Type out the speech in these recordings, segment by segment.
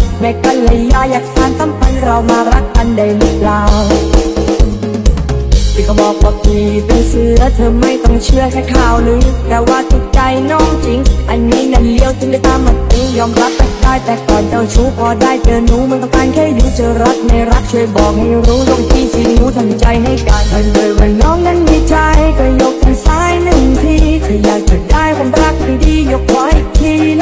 สวรรค์แม่กันเลยยาอยากสานสัมพันธ์เรามารักกันได้หรือเปล่าพี่ก็บอกว่าพี่เป็นเสือเธอไม่ต้องเชื่อแค่ข่าวลือแต่ว่าถูกใจน้องจริง อันนี้นั่นเลี้ยวถึงได้ตามมาตียอมรับไปได้แต่ก่อนเจ้าชู้พอได้เจอหนูมันต้องการแค่อยู่จะรักไม่รักช่วยบอกให้รู้ตรงที่สิหนูทำใจให้กันถ้าเลยว่าน้องนั้นมีใจก็ยกมือซ้ายหนึ่งทีถ้าอยากจะได้ความรักดีๆยกไว้อีกทีล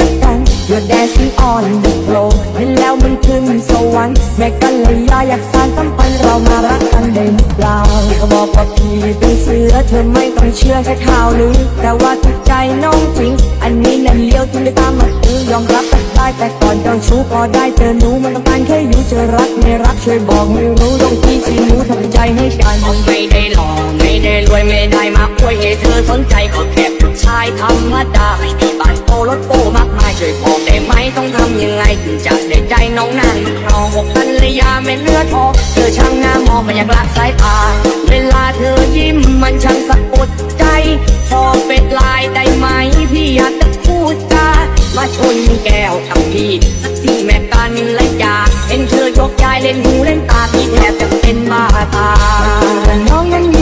ะกัน You're dancing on the floor เห็นแล้วมันขึ้นสวรรค์แม่กันเลยยาอยากสานสัมพันธ์เรามารักกันได้หรือเปล่าก็บอกว่าพี่เป็นเสือเธอไม่ต้องเชื่อแค่ข่าวลือแต่ว่าถูกใจน้องจริง อันนี้นั่นเลี้ยวถึงได้ตามมาตื้อยอมรับกันได้แต่ก่อนเจ้าชู้พอได้เจอหนูมันต้องการแค่อยู่จะรักไม่รักช่วยบอกให้รู้ตรงที่สิหนูทำใจให้กันไม่ได้หล่อไม่ได้รวยไม่ได้มา วยให้เธอสนใจก็แค่ผู้ชายธรรมดาไม่มีบ้านโตรถโตมากมายช่วยบอกได้ไหมต้องทำยังไงถึงจะได้ใจน้องนางครองหกภรรยาไม่เลือดทอเธอช่างหน้ามองไม่อยากละสายตาเวลาเธอยิ้มมันช่างสะกดใจพอเป็นลายได้ไหมพี่อยากจะพูดจามาชนแก้วกับพี่สักทีแม่กันและอยากเห็นเธอยกยายเล่นหูเล่นตาพี่แทบจะเป็นบ้าตาแต่น้องยัง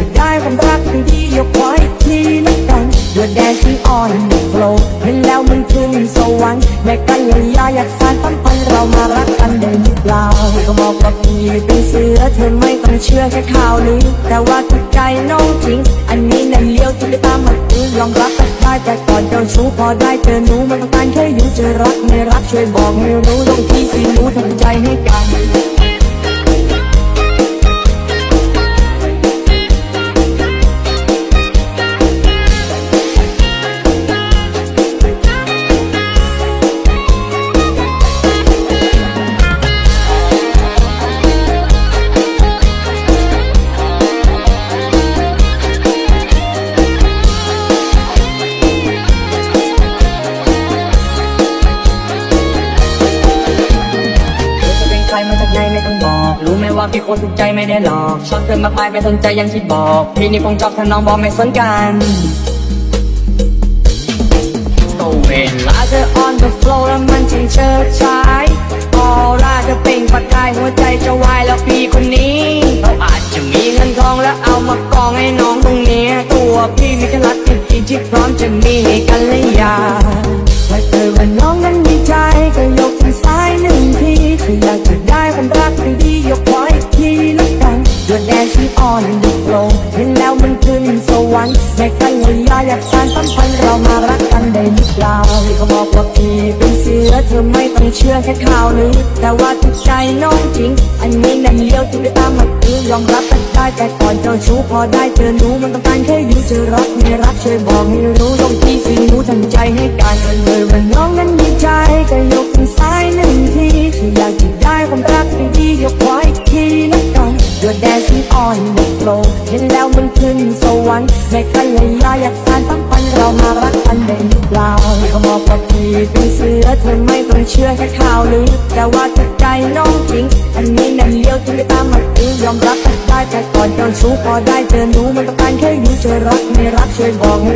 จะได้ความรักดีๆยกไว้อีกทีละกัน You're dancing on the floor เห็นแล้วมันขึ้นสวรรค์แม่กันเลยยาอยากสานสัมพันเรามารักกันได้หรือเปล่าก็บอกว่าพี่เป็นเสือเธอไม่ต้องเชื่อแค่ข่าวลือแต่ว่าถูกใจน้องจริง อันนี้นั่นเลี้ยวถึงได้ตามมาตื้อยอมรับกันได้แต่ก่อนเจ้าชู้พอได้เจอหนูมันต้องการแค่อยู่จะรักไม่รักช่วยบอกให้รู้ตรงที่สิหนูทำใจให้กัน รู้ไหมว่าพี่คนถูกใจไม่ได้หลอก ชอบเกินมากมายไม่สนใจยังที่บอก พี่นี่คงชอบถ้าน้องบอกไม่สนกันก็เวลาเธอ on the floor แล้วมันช่างเชิดชายออร่าเธอเปล่งประกายหัวใจจะวายแล้วพี่คนนี้เราอาจจะมีเงินทองแล้วเอามากองให้น้องตรงเนี้ ตัวพี่มีแค่รักจริงที่พร้อมจะมีให้กันและยากถ้า dancing on the floor เห็นแล้วมันขึ้นสวรรค์แม่กันเลยยาอยากสานสัมพันธ์เรามารักกันได้หรือเปล่าพี่ก็บอกว่าพี่เป็นเสือเธอไม่ต้องเชื่อแค่ข่าวลือแต่ว่าถูกใจน้องจริง อันนี้นั่นเลี้ยวถึงได้ตามมาตื้อยอมรับกันได้แต่ก่อนเจ้าชู้พอได้เจอหนูมันต้องการแค่อยู่จะรักไม่รักช่วยบอกให้รู้ตรงที่สิหนูทำใจให้กันเลยว่าน้องนั้นมีใจก็ยกมือซ้ายหนึ่งทีถ้าอยากจะได้ความรักดีๆยกไว้อีกทีละกัน You're dancing on the floor เห็นแล้วมันขึ้นสวรรค์แม่กันเลยยาอยากสานสัมพันเรามารักกันได้หรือเปล่าก็บอกว่าพี่เป็นเสือเธอไม่ต้องเชื่อแค่ข่าวลือแต่ว่าถูกใจน้องจริง อันนี้นั่นเลี้ยวถึงได้ตามมาตื้อยอมรับกันได้แต่ก่อนเจ้าชู้พอได้เจอหนูมันต้องการแค่อยู่จะรักไม่รักช่วยบอกให้